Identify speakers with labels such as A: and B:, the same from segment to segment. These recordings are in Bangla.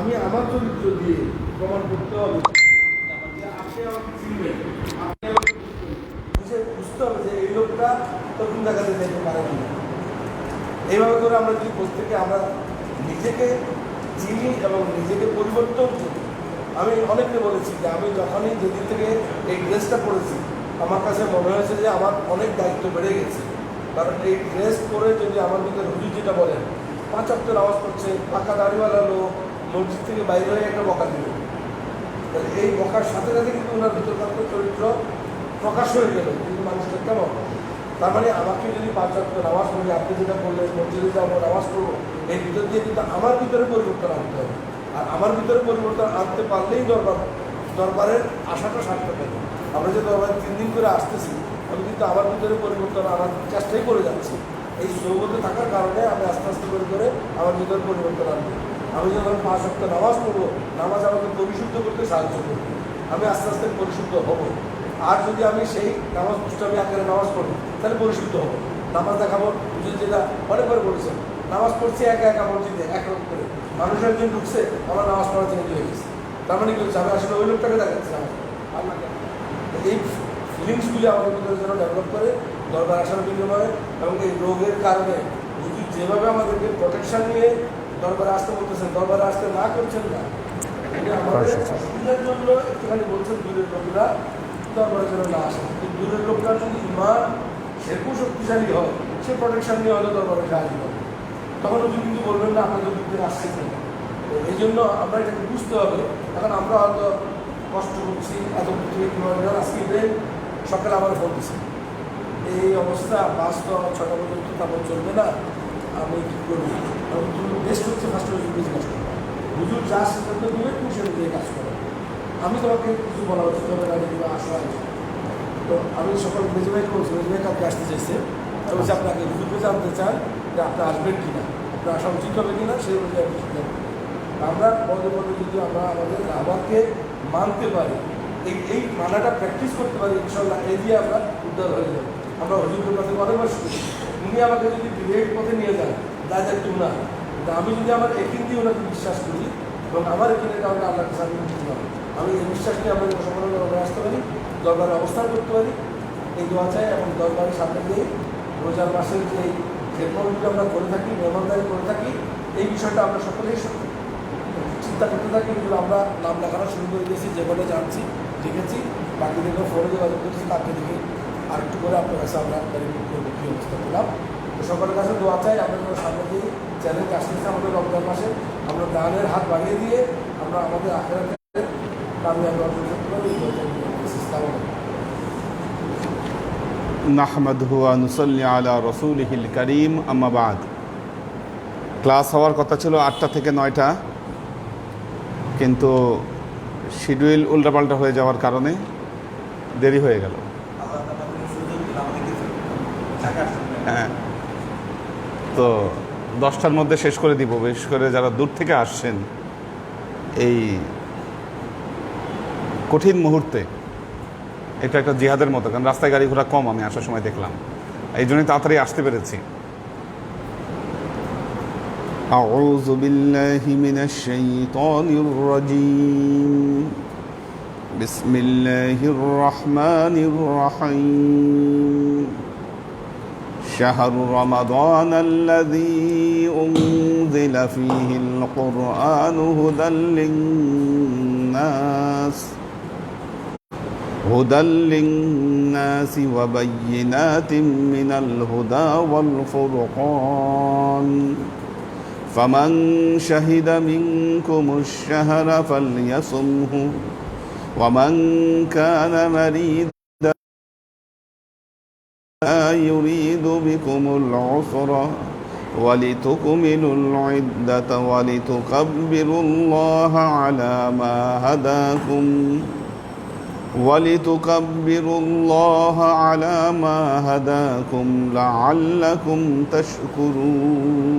A: আমি আমার চরিত্র দিয়ে প্রমাণ করতে হবে। আমাকে আপনি আমাকে বুঝে বুঝতে হবে যে এই লোকটা না এইভাবে করে আমরা যদি প্রত্যেকে আমরা নিজেকে চিনি এবং নিজেকে পরিবর্তন করি। আমি অনেককে বলেছি যে আমি যখনই যেদিন থেকে এই ড্রেসটা পরেছি, আমার কাছে মনে হয়েছে যে আমার অনেক দায়িত্ব বেড়ে গেছে। কারণ এই ড্রেস পরে যদি আমার ভিতরে হুজুর যেটা বলেন পাঁচ অক্টের আওয়াজ করছে, পাকা দাড়িওয়ালা লোক মসজিদ থেকে বাইরে হয়ে একটা বকা দিল। তাহলে এই বকার সাথে সাথে কিন্তু ওনার ভিতরকার চরিত্র প্রকাশ হয়ে গেল, কিন্তু মানুষটা কেমন? তার মানে আমাকে যদি পাঁচ অক্ট নামাজ পড়ি, আপনি যেটা বললেন, মসজিদে যাব নামাজ পড়ব, এই ভিতর দিয়ে কিন্তু আমার ভিতরে পরিবর্তন আনতে হবে। আর আমার ভিতরে পরিবর্তন আনতে পারলেই দরবার, দরবারের আশাটা সার্থক হবে আমরা যে দরবারে তিন দিন করে আসতেছি, আমি কিন্তু আমার ভিতরে পরিবর্তন আনার চেষ্টাই করে যাচ্ছি। এই সৌগতে থাকার কারণে আমি আস্তে আস্তে করে করে আমার ভিতরে পরিবর্তন আনব আমি যখন পাঁচ সপ্তাহ নামাজ পড়ব, নামাজ আমাকে পরিশুদ্ধ করতে সাহায্য করবে। আমি আস্তে আস্তে পরিশুদ্ধ হব। আর যদি আমি সেই নামাজ পুষ্টামি আকারে নামাজ পড়ি তাহলে পরিশুদ্ধ হব। নামাজ দেখাবো যদি যেটা অনেক করে বলেছেন, নামাজ পড়ছি একা একা মসজিদে, এক রকম করে। মানুষ একজন ঢুকছে, আমার নামাজ পড়া চেঞ্জ হয়ে গেছে। তার মানে কি হচ্ছে? আমি আসলে ওই লোকটাকে দেখাচ্ছি আপনাকে এই ফিলিংসগুলি আমাদের ভিতরে যেন ডেভেলপ করে দরকার আসার বিনিময়ে, এবং এই রোগের কারণে যদি যেভাবে আমাদেরকে প্রোটেকশন নিয়ে দরবারে আসতে বলতেছেন দরবারে আসতে না করছেন না। আমাদের সুবিধার জন্য একটুখানি বলছেন দূরের লোকরা দরবারে যেন না আসে। দূরের লোকরা যদি ইমান সেরকম শক্তিশালী হয় সে প্রোটেকশন নিয়ে হয়তো দরবারে সাহায্য হবে তখন ওই কিন্তু বলবেন না আপনাদের দিক থেকে আসছে না। তো এই জন্য আমরা এটাকে বুঝতে হবে। এখন আমরা হয়তো কষ্ট করছি এত আজকে সকালে আমার ফোন দিচ্ছে এই অবস্থা বাস তো ছটা পর্যন্ত তারপর চলবে না। আমি কী করব আমি তুমি বেস্ট হচ্ছে ফার্স্ট বেশি কাজ করো। হুজুর যা সিদ্ধান্ত দেবে, তুমি সেটা দিয়ে কাজ করো। আমি তোমাকে কিছু বলা উচিত হবে না যদি আসো তো আমি সকাল মেজে ভাইকে বলছি মেজে ভাই কাউকে আসতে চাইছে। আমি বলছি আপনাকে হুজুরকে জানতে চান যে আপনি আসবেন কি না আপনার আসা উচিত হবে কি না সেই অনুযায়ী আমি সিদ্ধান্ত। আমরা পদে পদে যদি আমরা আমাদের আমাকে মানতে পারি, এই এই মানাটা প্র্যাকটিস করতে পারি, ইনশাল্লাহ এই দিয়ে আমরা উদ্ধার হয়ে যাব। আমরা হজুরের কাছে অনেকবার শুনি উনি আমাকে যদি ডিরেক্ট পথে নিয়ে যান যা যা একটু না কিন্তু আমি যদি আমার একিন দিয়ে ওনাকে বিশ্বাস করি এবং আমার একিনের কারণে আল্লাহ কাছে আমি মুক্তি পাবো আমি এই বিশ্বাস নিয়ে আমরা মুসলমান দরবারে আসতে পারি দরবারে অবস্থান করতে পারি, এই দোয়া চাই এবং দরবারের সামনে দিয়ে রোজার মাসের যে খেদমতগুলো আমরা করে থাকি, মেহমানদারি করে থাকি, এই বিষয়টা আমরা সকলেই চিন্তা করতে থাকি কিন্তু আমরা নাম লেখানো শুরু করে দিয়েছি যেভাবে জানছি লিখেছি বাকিদেরকে ফোনে যোগাযোগ করছি, তাকে দেখে আরেকটু করে আপনার কাছে আমরা ভেরিফাই করব কী অবস্থা পেলাম তো সকলের কাছে দোয়া চাই যেন সামনে দিয়ে চ্যালেঞ্জ আসতেছে আমাদের রমজান মাসে আমরা দানের হাত বাড়িয়ে দিয়ে আমরা আমাদের আখের কামিয়াবি অর্জন করতে।
B: নাহমাদহু নুসল্লি আলা রসুলহিল করিম আম্মাবাদ ক্লাস হওয়ার কথা ছিল আটটা থেকে নয়টা, কিন্তু শিডিউল উল্টাপাল্টা হয়ে যাওয়ার কারণে দেরি হয়ে গেল। হ্যাঁ তো দশটার মধ্যে শেষ করে দিব বিশেষ করে যারা দূর থেকে আসছেন এই কঠিন মুহূর্তে এটা একটা জিহাদের মতো কারণ রাস্তায় গাড়ি ঘোড়া কম আমি আসার সময় দেখলাম এই জন্যই তাড়াতাড়ি আসতে পেরেছি أعوذ بالله من الشيطان الرجيم بسم الله الرحمن الرحيم شهر رمضان الذي أنزل فيه القرآن هدى للناس هدى للناس وبينات من الهدى والفرقان. فمن شهد منكم الشهر فليصمه ومن كان مريدا لا يريد بكم العسر ولتكملوا العدة ولتكبروا الله على ما هداكم ولتكبروا الله على ما هداكم لعلكم تشكرون.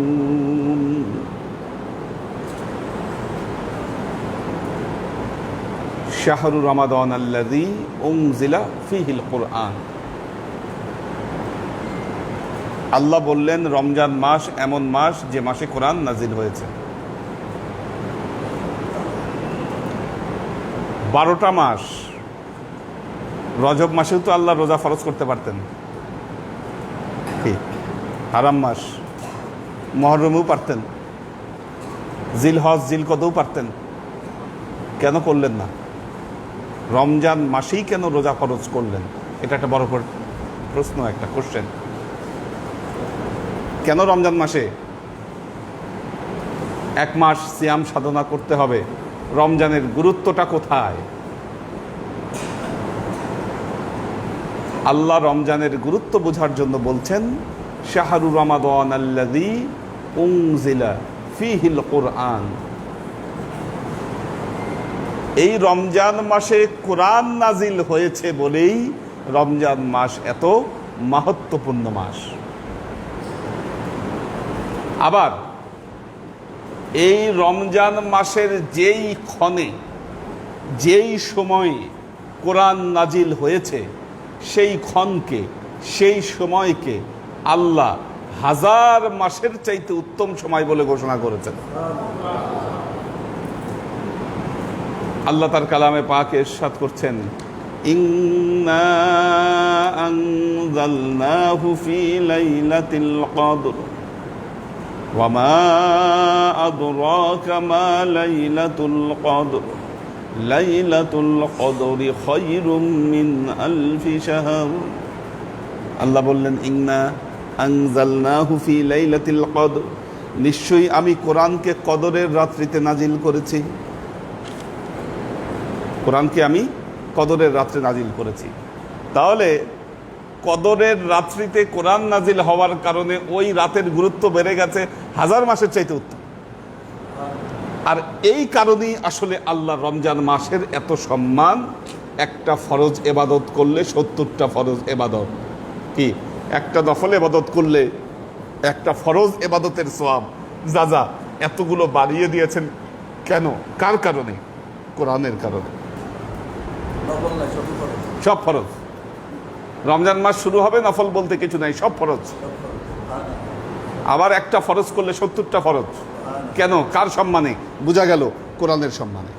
B: شهر رمضان الذي أنزل فيه القرآن. আল্লাহ বললেন, রমজান মাস এমন মাস যে মাসে কোরআন নাজিল হয়েছে। বারোটা মাস। রজব মাসেও তো আল্লাহ রোজা ফরজ করতে পারতেন। হারাম মাস। মহরমেও পারতেন। জিল হজ জিল কদও পারতেন। কেন করলেন না? রমজান মাসেই কেন রোজা ফরজ করলেন? এটা একটা বড় প্রশ্ন, একটা কোশ্চেন কেন রমজান মাসে? এক মাস সিয়াম সাধনা করতে হবে। রমজানের গুরুত্বটা কোথায়? আল্লাহ রমজানের গুরুত্ব বোঝার জন্য বলছেন, শাহরু রমাদান আল্লাদি উংজিলা ফিহিল কোরআন। এই রমজান মাসে কোরআন নাজিল হয়েছে বলেই রমজান মাস এত মাহাত্মপূর্ণ মাস। আবার এই রমজান মাসের যেই ক্ষণে, যেই সময়ে কোরআন নাজিল হয়েছে, সেই ক্ষণকে, সেই সময়কে আল্লাহ হাজার মাসের চাইতে উত্তম সময় বলে ঘোষণা করেছেন। আল্লাহ তার কালামে পাকে ইরশাদ করছেন, ইন্না আনজালনাহু ফি লাইলাতিল কদর। وما أدراك ما ليلة القدر ليلة القدر خير من ألف شهر আল্লাহ বললেন ইন্না আনজালনাহু ফি লাইলাতিল কদর নিশ্চয়ই আমি কোরআনকে কদরের রাত্রিতে নাজিল করেছি কোরআনকে আমি কদরের রাত্রে নাজিল করেছি তাহলে কদরের রাত্রিতে কোরআন নাজিল হওয়ার কারণে ওই রাতের গুরুত্ব বেড়ে গেছে হাজার মাসের চাইতে উত্তম। আর এই কারণেই আসলে আল্লাহ রমজান মাসের এত সম্মান একটা ফরজ এবাদত করলে সত্তরটা ফরজ এবাদত। কি? একটা দফল এবাদত করলে একটা ফরজ এবাদতের সোয়াব যা যা এতগুলো বাড়িয়ে দিয়েছেন কেন? কার কারণে? কোরআনের কারণে। সব ফরজ। রমজান মাস শুরু হবে, নফল বলতে কিছু নাই, সব ফরজ। আবার একটা ফরজ করলে সত্তরটা ফরজ। কেন? কার সম্মানে? বোঝা গেল কোরআনের সম্মানে।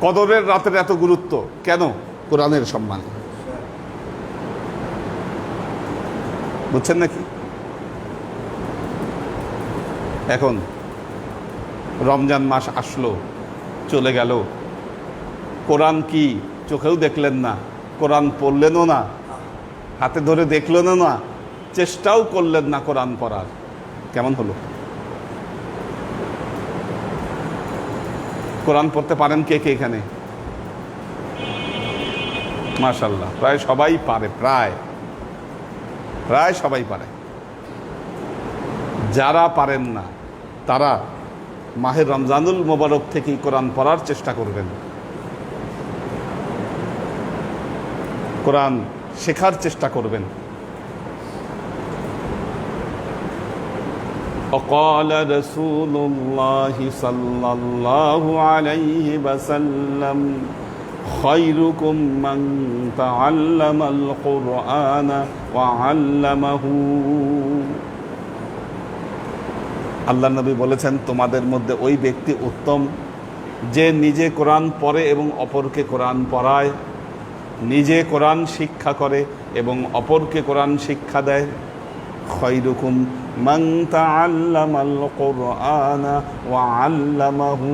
B: কদরের রাতের এত গুরুত্ব, কেন? কোরআনের সম্মানে। বুঝছেন নাকি? এখন রমজান মাস আসলো, চলে গেল। কোরআন কি? চোখেও দেখলেন না। কোরআন পড়লেনও না। হাতে ধরে দেখলেনও না চেষ্টাও করলেন না কোরআন পড়ার। কেমন হলো? কোরআন পড়তে পারেন কে কে এখানে? মাশাল্লাহ প্রায় সবাই পারে, প্রায়। প্রায় সবাই পারে। যারা পারেন না, তারা মাহের রমজানুল মোবারক থেকেই কোরআন পড়ার চেষ্টা করবেন। কোরআন শেখার চেষ্টা করবেন وقال رسول الله صلى الله عليه وسلم خيركم من تعلم القرآن وعلمه আল্লাহ নবী বলেছেন তোমাদের মধ্যে ওই ব্যক্তি উত্তম যে নিজে কোরআন পড়ে এবং অপরকে কোরআন পড়ায় নিজে কোরআন শিক্ষা করে এবং অপরকে কোরআন শিক্ষা দেয় খৈরুকুম মান তাআল্লামাল কুরআনা ওয়া আল্লামাহু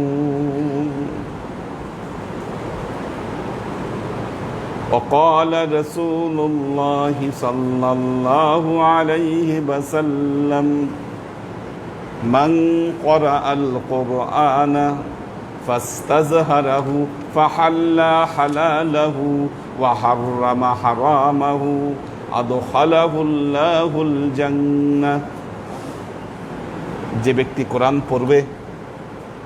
B: وقال رسول الله صلى الله عليه وسلم من قرأ القرآن فاستزهره فحل حلاله وحرم حرامه أدخله الله الجنة যে ব্যক্তি কোরআন পড়বে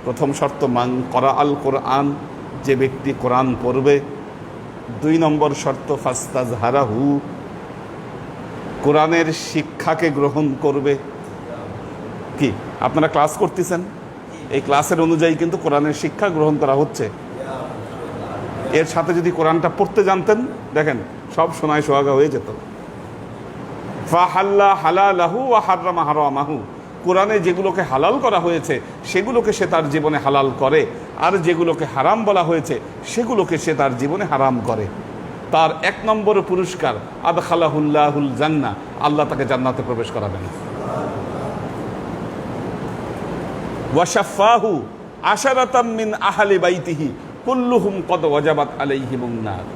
B: প্রথম শর্ত মান করা আল কোরআন যে ব্যক্তি কোরআন পড়বে দুই নম্বর শর্ত ফাস্তাজ হারাহু কোরআনের শিক্ষাকে গ্রহণ করবে কি আপনারা ক্লাস করতেছেন এই ক্লাসের অনুযায়ী কিন্তু কোরআনের শিক্ষা গ্রহণ করা হচ্ছে। এর সাথে যদি কোরআনটা পড়তে জানতেন, দেখেন, সব সোনায় সোহাগা হয়ে যেত। ফা হাল্লা হালা লাহু ওয়া হাররামা হারামাহু। কোরআনে যেগুলোকে হালাল করা হয়েছে, সেগুলোকে সে তার জীবনে হালাল করে। আর যেগুলোকে হারাম বলা হয়েছে, সেগুলোকে সে তার জীবনে হারাম করে। তার এক নম্বর পুরস্কার আদ খালাহুল্লাহুল জান্না আল্লাহ তাকে জান্নাতে প্রবেশ করাবেন। ওয়াশাফাহু আশারাতাম মিন আহলি বাইতিহি, কুল্লুহুম কদ ওয়াজাবাত আলাইহিমুন নার।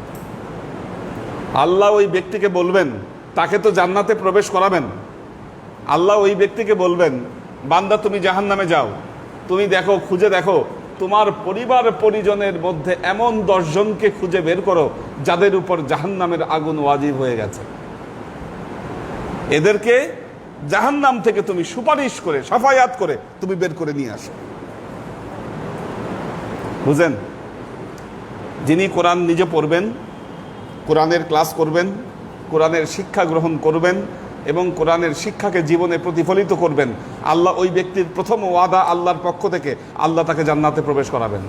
B: আল্লাহ ওই ব্যক্তিকে বলবেন, তাকে তো জান্নাতে প্রবেশ করাবেন। আল্লাহ ওই ব্যক্তিকে বলবেন, বান্দা তুমি জাহান নামে যাও, তুমি দেখো, খুঁজে দেখো, তোমার পরিবার পরিজনের মধ্যে এমন দশজনকে খুঁজে বের করো, যাদের উপর জাহান্নামের আগুন ওয়াজিব হয়ে গেছে। এদেরকে জাহান্নাম থেকে তুমি সুপারিশ করে, সাফায়াত করে তুমি বের করে নিয়ে আসো। বুঝেন? যিনি কোরআন নিজে পড়বেন, কোরআনের ক্লাস করবেন, কোরআনের শিক্ষা গ্রহণ করবেন এবং কোরআনের শিক্ষাকে জীবনে প্রতিফলিত করবেন, আল্লাহ ওই ব্যক্তির প্রথম ওয়াদা আল্লাহর পক্ষ থেকে আল্লাহ তাকে জান্নাতে প্রবেশ করাবেন।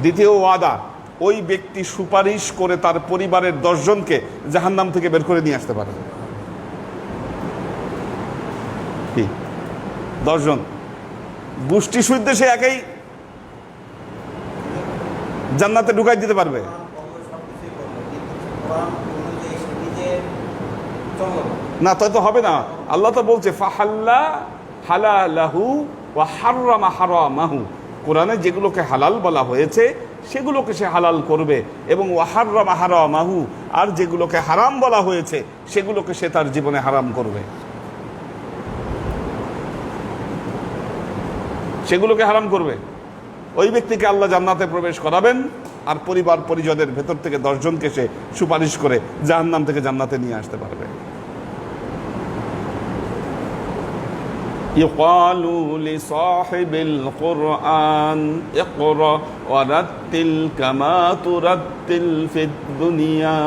B: দ্বিতীয় ওয়াদা, ওই ব্যক্তি সুপারিশ করে তার পরিবারের দশজনকে জাহান্নাম থেকে বের করে নিয়ে আসতে পারেন। দশজন। গোষ্ঠী সুদ্ধে সে একাই জান্নাতে ঢুকাই দিতে পারবে। না তাই তো হবে না। আল্লাহ তো বলছে, ফাহাল্লা হালা লাহু ওয়া হাররামা হারামাহু। কোরআনে যেগুলোকে হালাল বলা হয়েছে, সেগুলোকে সে হালাল করবে এবং ওয়াহাররামা হারামাহু। আর যেগুলোকে হারাম বলা হয়েছে, সেগুলোকে সে তার জীবনে হারাম করবে। সেগুলোকে হারাম করবে ওই ব্যক্তিকে আল্লাহ জান্নাতে প্রবেশ করাবেন আর পরিবার পরিজনের ভেতর থেকে দশজনকে সে সুপারিশ করে জাহান্নাম থেকে জান্নাতে নিয়ে আসতে পারবে يقال لصاحب القرآن اقرأ ورتل كما ترتل في الدنيا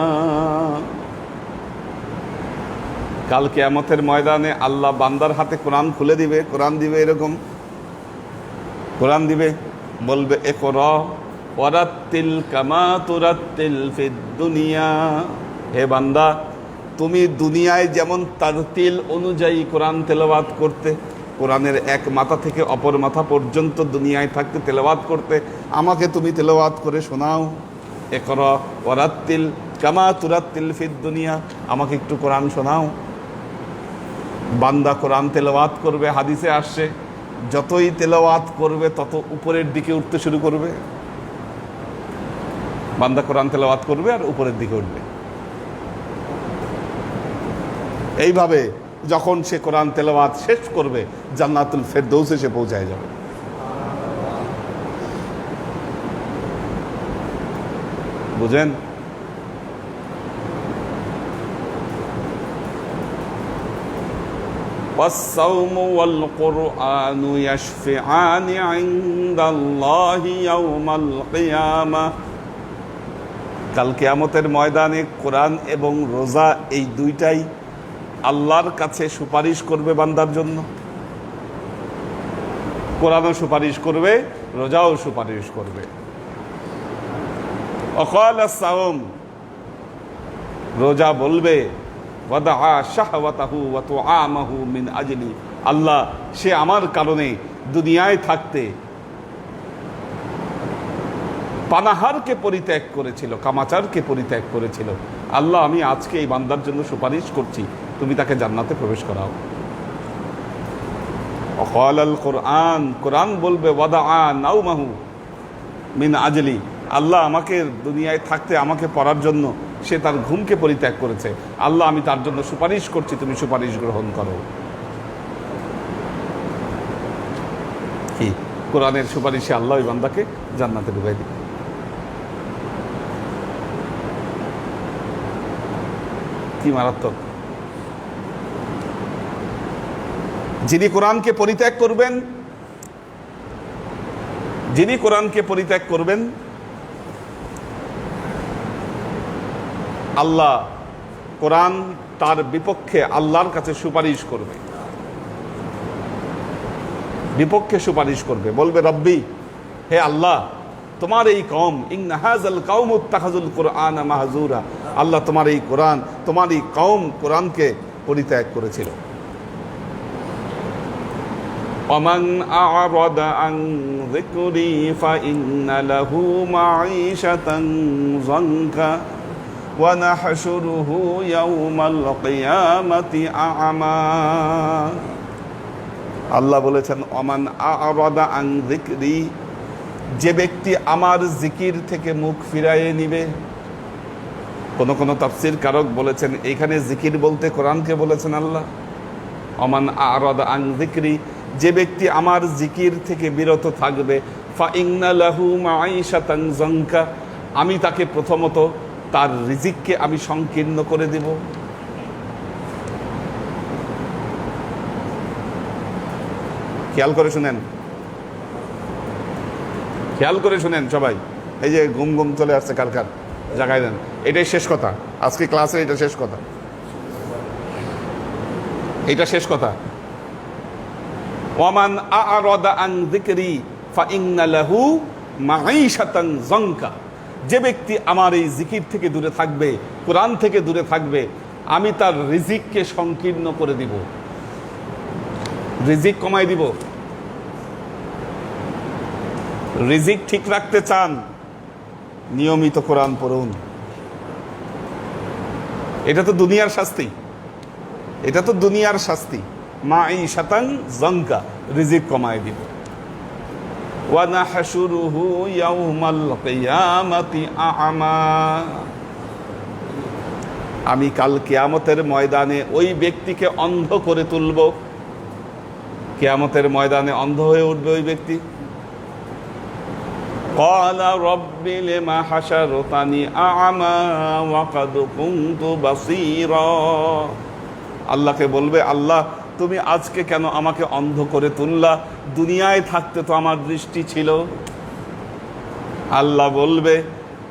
B: কাল কেয়ামতের ময়দানে আল্লাহ বান্দার হাতে কোরআন খুলে দিবে কোরআন দিবে এরকম কোরআন দিবে, বলবে এ কর ওরাত্তিল কামা তুরাত্তিল দুনিয়া। হে বান্দা, তুমি দুনিয়ায় যেমন তারতিল অনুযায়ী কোরআন তেলাওয়াত করতে, কোরআনের এক মাথা থেকে অপর মাথা পর্যন্ত দুনিয়ায় থাকতে তেলাওয়াত করতে, আমাকে তুমি তেলাওয়াত করে শোনাও। এ কর ওরাত্তিল কামা তুরাত্তিল ফিদ দুনিয়া, আমাকে একটু কোরআন শোনাও। বান্দা কোরআন তেলাওয়াত করবে, হাদিসে আসছে যতই তেলাওয়াত করবে, তত উপরের দিকে উঠতে শুরু করবে। বান্দা কোরআন তেলাওয়াত করবে আর উপরের দিকে উঠবে। এইভাবে যখন সে কোরআন তেলাওয়াত শেষ করবে, জান্নাতুল ফেরদৌসে সে পৌঁছায় যাবে। বুঝেন? والصوم والقرآن يشفعان عند الله يوم القيامة কাল কেয়ামতের ময়দানে কোরআন এবং রোজা এই দুইটাই আল্লাহর কাছে সুপারিশ করবে বান্দার জন্য কোরআনও সুপারিশ করবে রোজাও সুপারিশ করবে অকাল সাওম রোজা বলবে মিন আজলি। আল্লাহ, সে আমার কারণে দুনিয়ায় থাকতে পানাহারকে পরিত্যাগ করেছিল, কামাচারকে পরিত্যাগ করেছিল। আল্লাহ, আমি আজকে এই বান্দার জন্য সুপারিশ করছি, তুমি তাকে জান্নাতে প্রবেশ করাও। কোরআন কোরআন বলবে নাউমাহু মিন আজলি। আল্লাহ, আমাকে দুনিয়ায় থাকতে, আমাকে পড়ার জন্য সে তার ঘুমকে পরিত্যাগ করেছে। আল্লাহ, আমি তার জন্য সুপারিশ করছি, তুমি সুপারিশ গ্রহণ করো। কি? কোরআনের সুপারিশে আল্লাহ বান্দাকে জান্নাতে ঢুকাই দিবে। কি মারাত্মক। যিনি কোরআনকে পরিত্যাগ করবেন, যিনি কোরআনকে পরিত্যাগ করবেন আল্লাহ কোরআন তার বিপক্ষে আল্লাহর কাছে সুপারিশ করবে বিপক্ষে সুপারিশ করবে বলবে রব্বি হে আল্লাহ তোমার এই কম ইংনাহাজাল কৌম উত্তাহাজুল কোরআন মাহাজুরা আল্লাহ তোমার এই কোরআন তোমার এই কৌম কোরআনকে পরিত্যাগ করেছিল ومن أعرض عن ذكري فإن له معيشة ضنكا ونحشره يوم القيامة أعمى আল্লাহ বলেছেন অমান আরাদা আং যিকরি যে ব্যক্তি আমার জিকির থেকে মুখ ফিরাইয়ে নিবে কোন কোন তাফসির কারক বলেছেন এখানে জিকির বলতে কোরআনকে বলেছেন আল্লাহ অমান আরাদা আং যিকরি যে ব্যক্তি আমার জিকির থেকে বিরত থাকবে ফা ইন্না লাহু মাঈশাতান জঙ্কা আমি তাকে প্রথমত তার রিজিককে আমি সংকীর্ণ করে দেব। খেয়াল করে শুনেন। খেয়াল করে শুনেন সবাই। এই যে ঘুম ঘুম চলে আসছে কার কার জাগায় দেন। এটাই শেষ কথা। আজকে ক্লাসে এটা শেষ কথা। এটা শেষ কথা। ওয়ামান আ'রাদা আন যিকরি ফাইন্না লাহু মাঈশাতান জঙ্কা যে ব্যক্তি আমার এই জিকির থেকে দূরে থাকবে, কোরআন থেকে দূরে থাকবে, আমি তার রিজিককে সংকীর্ণ করে দিব। রিজিক কমাই দিব। রিজিক ঠিক রাখতে চান, নিয়মিত কোরআন পড়ুন। এটা তো দুনিয়ার শাস্তি। এটা তো দুনিয়ার শাস্তি। মা এই শতাং জঙ্কা, রিজিক কমায় দিব। ওয়ানাহশুরুহু ইয়াউমাল কিয়ামাতি আ'মা আমি কাল কিয়ামতের ময়দানে ওই ব্যক্তিকে অন্ধ করে তুলব কিয়ামতের ময়দানে অন্ধ হয়ে উঠবে ওই ব্যক্তি قال رب لما حشرتني أعمى وقد كنت بصيرا আল্লাহকে বলবে আল্লাহ তুমি আজকে কেন আমাকে অন্ধ করে তুললা দুনিয়ায় থাকতে তো আমার দৃষ্টি ছিল। আল্লাহ বলবে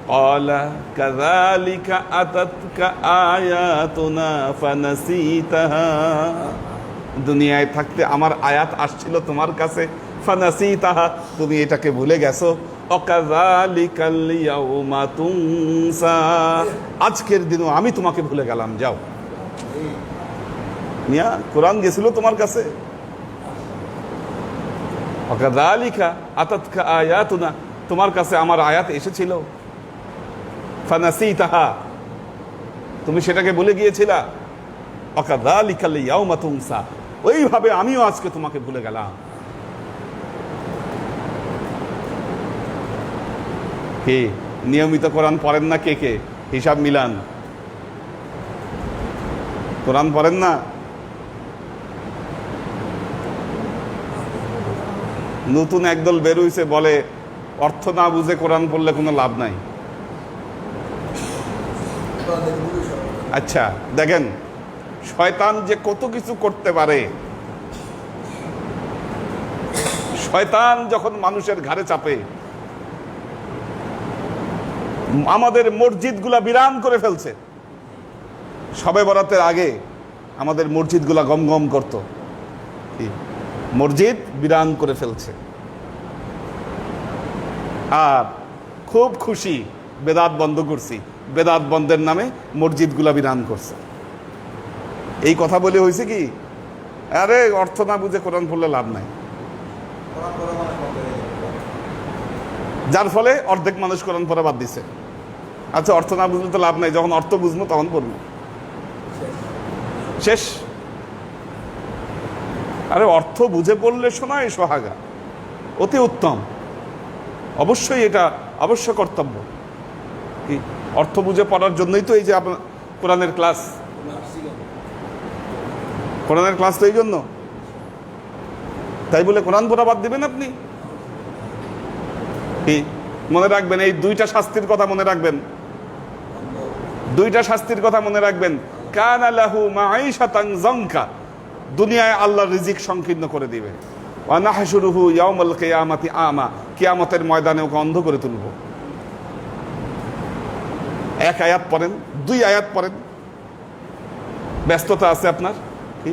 B: অলা কাজালিকা আতাতকা আয়াতুনা দুনিয়ায় থাকতে আমার আয়াত আসছিল তোমার কাছে ফানাসি তাহা তুমি এটাকে ভুলে গেছো? আজকের দিনও আমি তোমাকে ভুলে গেলাম, যাও। মিয়া, কোরআন গেছিল তোমার কাছে? অকাযালিকা আতাতকা আয়াতুনা। তোমার কাছে আমার আয়াত এসেছিল। ফানাসি তাহা তুমি সেটাকে ভুলে গিয়েছিলা? অকাযালিকাল ইয়াউমা ওইভাবে আমিও আজকে তোমাকে ভুলে গেলাম। কে? নিয়মিত কোরআন পড়েন না কে কে? হিসাব মিলান। কোরআন পড়েন না? নতুন একদল বেরোইছে, বলে অর্থ না বুঝে কোরআন পড়লে কোনো লাভ নাই। আচ্ছা দেখেন, শয়তান যে কত কিছু করতে পারে, শয়তান যখন মানুষের ঘাড়ে চাপে, আমাদের মসজিদগুলা বিরান করে ফেলছে। সবে বরাতের আগে আমাদের মসজিদগুলা গম গম করত। কি? মসজিদ বিরান করে ফেলছে। আর খুব খুশি বেদাত বন্ধ করছি। বেদাত বন্ধের নামে মসজিদগুলা বিরান করছে। এই কথা বলে হয়েছে কি, আরে অর্থ না বুঝে কোরআন পড়লে লাভ নাই। যার ফলে অর্ধেক মানুষ কোরআন পড়া বাদ দিছে। আচ্ছা অর্থ না বুঝলে তো লাভ নাই, যখন অর্থ বুঝব তখন পড়ব। শেষ। আরে অর্থ বুঝে পড়লে শোনায় সোহাগা। অতি উত্তম। অবশ্যই এটা অবশ্য কর্তব্য। কি অর্থ বুঝে পড়ার জন্যই তো এই যে আপনার কোরআনের ক্লাস। কোরআনের ক্লাস তো এই জন্য। তাই বলে কোরআন পড়া বাদ দিবেন আপনি? কি? মনে রাখবেন, এই দুইটা শাস্তির কথা মনে রাখবেন। দুইটা শাস্তির কথা মনে রাখবেন। কান আলাহু মাঈশাতান জঙ্কা দুনিয়ায় আল্লাহ রিজিক সংকীর্ণ করে দিবে। কিয়ামাতি আমা ময়দানে ওকে অন্ধ করে তুলব। এক আয়াত পড়েন, দুই আয়াত পড়েন। ব্যস্ততা আছে আপনার? কি?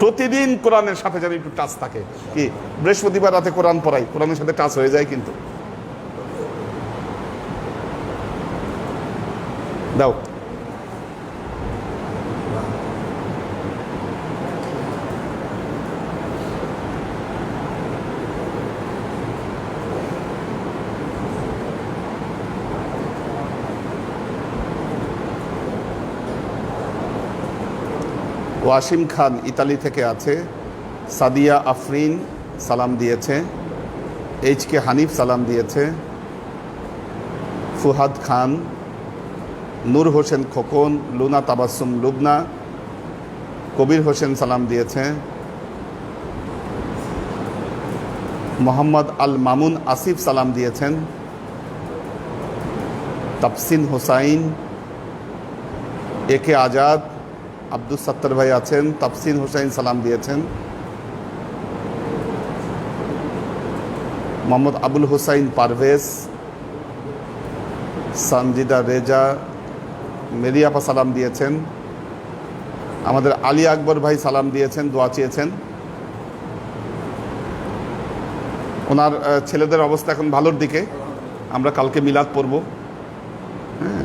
B: প্রতিদিন কোরআনের সাথে যেন একটু টাচ থাকে। কি? বৃহস্পতিবার রাতে কোরআন পড়াই, কোরআনের সাথে টাচ হয়ে যায় কিন্তু দাও ওয়াসিম খান ইতালি থেকে আছে। সাদিয়া আফরিন সালাম দিয়েছে। এইচ কে হানিফ সালাম দিয়েছে। ফুহাদ খান, নূর হোসেন খোকন, লুনা তাবাসুম লুবনা, কবির হোসেন সালাম দিয়েছে। মোহাম্মদ আল মামুন আসিফ সালাম দিয়েছেন। তাফসিন হোসাইন, এ কে আজাদ আব্দুল সত্তর ভাই আছেন, তাফসিন হোসাইন সালাম দিয়েছেন। মোহাম্মদ আবুল হোসাইন পারভেজ সঞ্জিদা রেজা, মেরিয়াপা সালাম দিয়েছেন। আমাদের আলী আকবর ভাই সালাম দিয়েছেন, দোয়া চেয়েছেন। ওনার ছেলেদের অবস্থা এখন ভালোর দিকে। আমরা কালকে মিলাদ পড়ব। হ্যাঁ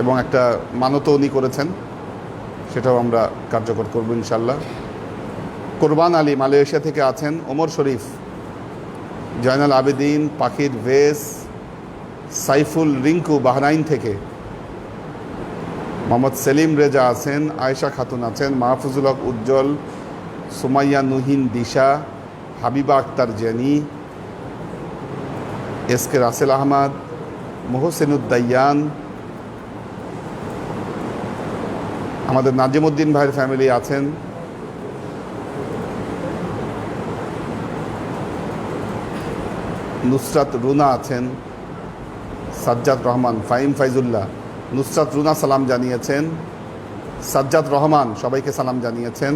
B: এবং একটা মানতও উনি করেছেন। সেটাও আমরা কার্যকর করব ইনশাল্লাহ কোরবান আলী মালয়েশিয়া থেকে আছেন ওমর শরীফ, জয়নাল আবেদিন, পাখির ভেস, সাইফুল রিঙ্কু বাহরাইন থেকে। মোহাম্মদ সেলিম রেজা আছেন, আয়েশা খাতুন আছেন, Mahfuzul Haque Ujjwal, Sumaiya Nuhin Disha, Habiba Akter jenny, S K Rasel Ahmed, মোহসেনুদ্দাইয়ান আমাদের নাজিমুদ্দিন ভাইয়ের ফ্যামিলি আছেন। নুসরাত রুনা আছেন। সাজ্জাদ রহমান, ফাইম ফাইজুল্লাহ। নুসরাত রুনা সালাম জানিয়েছেন। সাজ্জাদ রহমান সবাইকে সালাম জানিয়েছেন।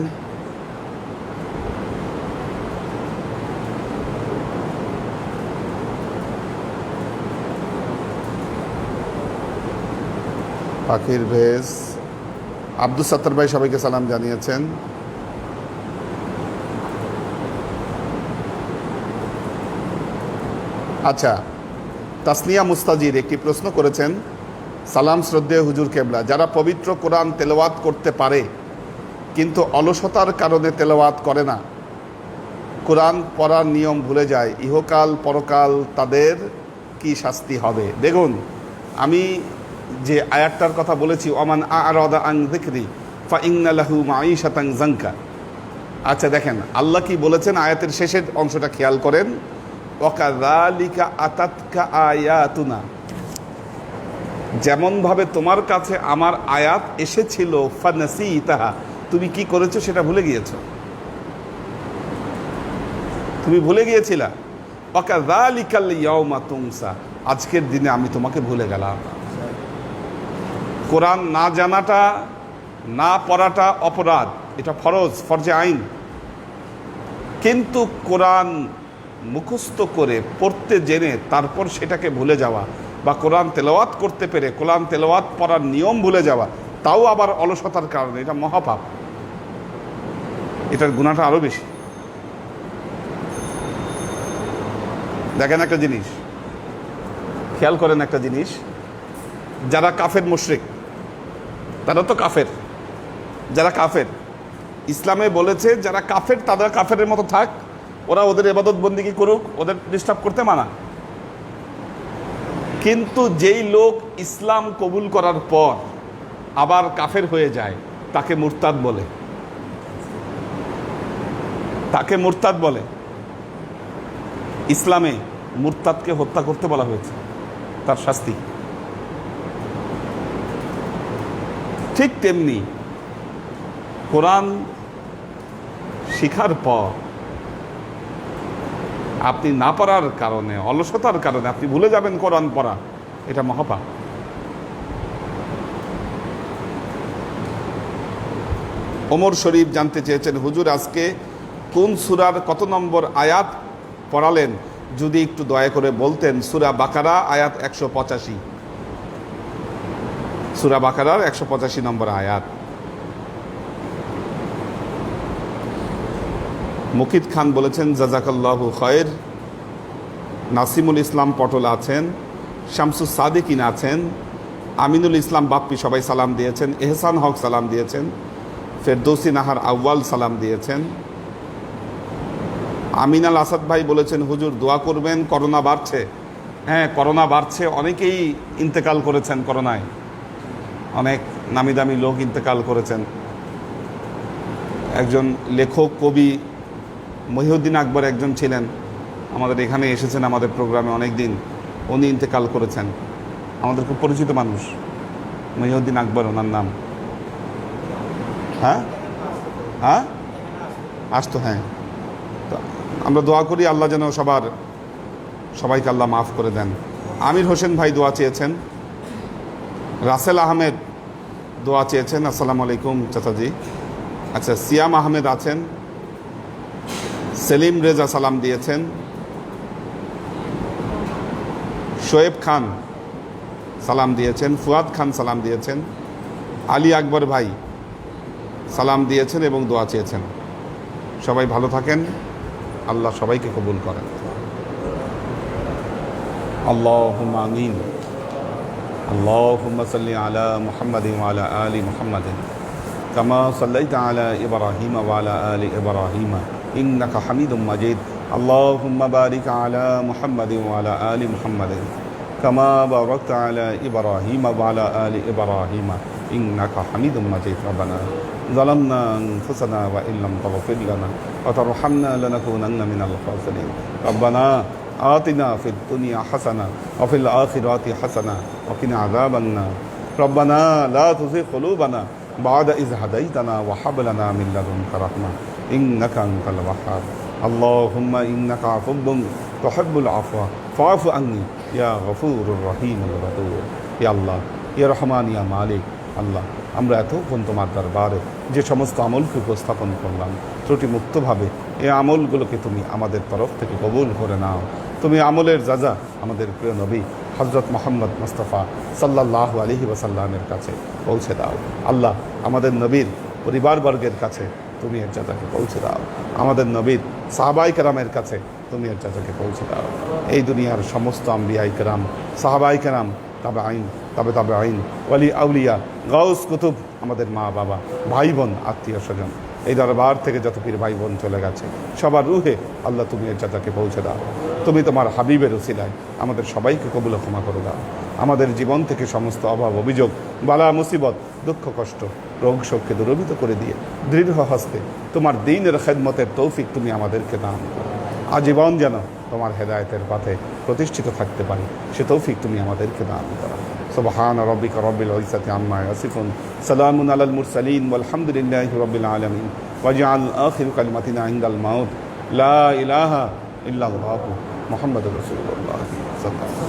B: পাখির ভেস আব্দুল সত্তর ভাই সবাইকে সালাম জানিয়েছেন। আচ্ছা তাসনিয়া মুস্তাজির একটি প্রশ্ন করেছেন, সালাম শ্রদ্ধেয় হুজুর কেবলা, যারা পবিত্র কোরআন তেলাওয়াত করতে পারে, কিন্তু অলসতার কারণে তেলাওয়াত করে না, কোরআন পড়ার নিয়ম ভুলে যায়, ইহকাল পরকাল তাদের কি শাস্তি হবে? দেখুন, আমি যে আয়াতটার কথা বলেছি অমান আরদা আং দিকরি ফা ইংনালাহু মাই শতাং জাঙ্কা আচ্ছা দেখেন, আল্লাহ কি বলেছেন? আয়াতের শেষের অংশটা খেয়াল করেন। ওকাদালিকা আতাতকা আয়াতুনা। যেমনভাবে তোমার কাছে আমার আয়াত এসেছিল ফানাসি তাহা তুমি কি করেছ সেটা ভুলে গিয়েছ? তুমি ভুলে গিয়েছিলা? ওকাদালিকাল ইয়াউমা তুমসা। আজকের দিনে আমি তোমাকে ভুলে গেলাম। কোরআন না জানাটা, না পড়াটা অপরাধ, এটা ফরজ, ফরজে আইন। কিন্তু কোরআন মুখস্থ করে পড়তে জেনে তারপর সেটাকে ভুলে যাওয়া বা কোরআন তেলাওয়াত করতে পেরে কোরআন তেলাওয়াত পড়ার নিয়ম ভুলে যাওয়া, তাও আবার অলসতার কারণে, এটা মহাপাপ। এটার গুণাটা আরও বেশি। দেখেন একটা জিনিস। খেয়াল করেন একটা জিনিস। যারা কাফের মুশরিক তারা তো কাফের। যারা কাফের। ইসলামে বলেছে, যারা কাফের, তারা কাফের মতো থাক। ওরা ওদের এবাদত বন্দিকে করুক, ওদের ডিস্টার্ব করতে মানা। কিন্তু যেই লোক ইসলাম কবুল করার পর আবার কাফের হয়ে যায়, তাকে মুরতাদ বলে। তাকে মুরতাদ বলে। ইসলামে মুরতাদকে হত্যা করতে বলা হয়েছে, তার শাস্তি। ঠিক তেমনি কোরআন শিখার পর আপনি না পড়ার কারণে, অলসতার কারণে আপনি ভুলে যাবেন কোরআন পড়া, এটা মহাপাপ। ওমর শরীফ জানতে চেয়েছেন, হুজুর, আজকে কোন সুরার কত নম্বর আয়াত পড়ালেন? যদি একটু দয়া করে বলতেন, সুরা বাকারা, আয়াত একশো পঁচাশি। সুরা বাকারার একশো পঁচাশি নম্বর আয়াত। মুকিদ খান বলেছেন, জাজাকাল্লাহু খয়ের। নাসিমুল ইসলাম পটল আছেন শামসুস সাদিকিন আছেন, আমিনুল ইসলাম বাপ্পি সবাই সালাম দিয়েছেন, এহসান হক সালাম দিয়েছেন, ফেরদৌসি নাহার আউয়াল সালাম দিয়েছেন। আমিনাল আসাদ ভাই বলেছেন, হুজুর, দোয়া করবেন, করোনা বাড়ছে। হ্যাঁ করোনা বাড়ছে, অনেকেই ইন্তেকাল করেছেন করোনায়। অনেক নামি দামি লোক ইন্তেকাল করেছেন। একজন লেখক, কবি মহিউদ্দিন আকবর একজন ছিলেন। আমাদের এখানে এসেছেন আমাদের প্রোগ্রামে অনেক দিন উনি ইন্তেকাল করেছেন। আমাদের খুব পরিচিত মানুষ। মহিউদ্দিন আকবর, ওনার নাম। হ্যাঁ? হ্যাঁ? আসতো হ্যাঁ। আমরা দোয়া করি আল্লাহ যেন সবার, সবাইকে আল্লাহ মাফ করে দেন। আমির হোসেন ভাই দোয়া চেয়েছেন। রাসেল আহমেদ দোয়া চেয়েছেন। আসসালামু আলাইকুম চাচাজি। আচ্ছা সিয়াম আহমেদ আছেন। সেলিম রেজা সালাম দিয়েছেন। শোয়েব খান সালাম দিয়েছেন। ফুয়াদ খান সালাম দিয়েছেন। আলী আকবর ভাই সালাম দিয়েছেন এবং দোয়া চেয়েছেন। সবাই ভালো থাকেন। আল্লাহ সবাইকে কবুল করেন। আল্লাহ আমিন। اللهم صل على محمد وعلى آل محمد. كما صليت على إبراهيم وعلى آل إبراهيم. إنك حميد مجيد. اللهم بارك على محمد وعلى آل محمد. كما باركت على إبراهيم وعلى آل إبراهيم. إنك حميد مجيد. ربنا ظلمنا أنفسنا وإن لم تغفر لنا وترحمنا لنكونن من الخاسرين. ربنا آتنا في الدنيا حسنة وفي الآخرة حسنة وقنا عذاب النار ربنا لا تزغ قلوبنا بعد إذ هديتنا وهب لنا من لدنك رحمة إنك أنت الوهاب اللهم إنك عفو تحب العفو فاعف عني يا غفور الرحيم الغفور يا الله يا رحمن يا مالك আল্লাহ আমরা এতক্ষণ তোমার দরবারে যে সমস্ত আমলকে উপস্থাপন করলাম ত্রুটিমুক্তভাবে এই আমলগুলোকে তুমি আমাদের তরফ থেকে কবুল করে নাও তুমি আমলের যাজা আমাদের প্রিয় নবী হজরত মোহাম্মদ মুস্তফা সাল্লাহ আলহি ওসাল্লামের কাছে পৌঁছে দাও। আল্লাহ আমাদের নবীর পরিবারবর্গের কাছে তুমি এর যাজাকে পৌঁছে দাও। আমাদের নবীর সাহাবাই কেরামের কাছে তুমি এর যাজাকে পৌঁছে দাও। এই দুনিয়ার সমস্ত আম্বিয়াই কেরাম, সাহাবাই কেরাম তবে আইন তবে তবে আইন ওয়ালি আউলিয়া, গাউস কুতুব, আমাদের মা বাবা ভাই বোন আত্মীয় স্বজন এই দরবার থেকে যত পীর ভাই বোন চলে গেছে, সবার রুহে আল্লাহ তুমি এর যাতাকে পৌঁছে দাও। তুমি তোমার হাবিবের উসিলায় আমাদের সবাইকে কবুল ক্ষমা করে দাও। আমাদের জীবন থেকে সমস্ত অভাব, অভিযোগ, বালা, মুসিবত, দুঃখ, কষ্ট, রোগ, শোককে দূরভূত করে দিয়ে দৃঢ় হস্তে তোমার দিনের খেদমতের তৌফিক তুমি আমাদেরকে দান আজীবন যেন তোমার হেদায়তের পথে প্রতিষ্ঠিত থাকতে পারি, সে তৌফিক তুমি আমাদেরকে দান করো। سبحان ربك رب العزة عما يصفون. سلام على المرسلين والحمد لله رب العالمين. واجعل آخر كلمتنا عند الموت. لا إله إلا الله. محمد رسول الله. صلى الله عليه وسلم.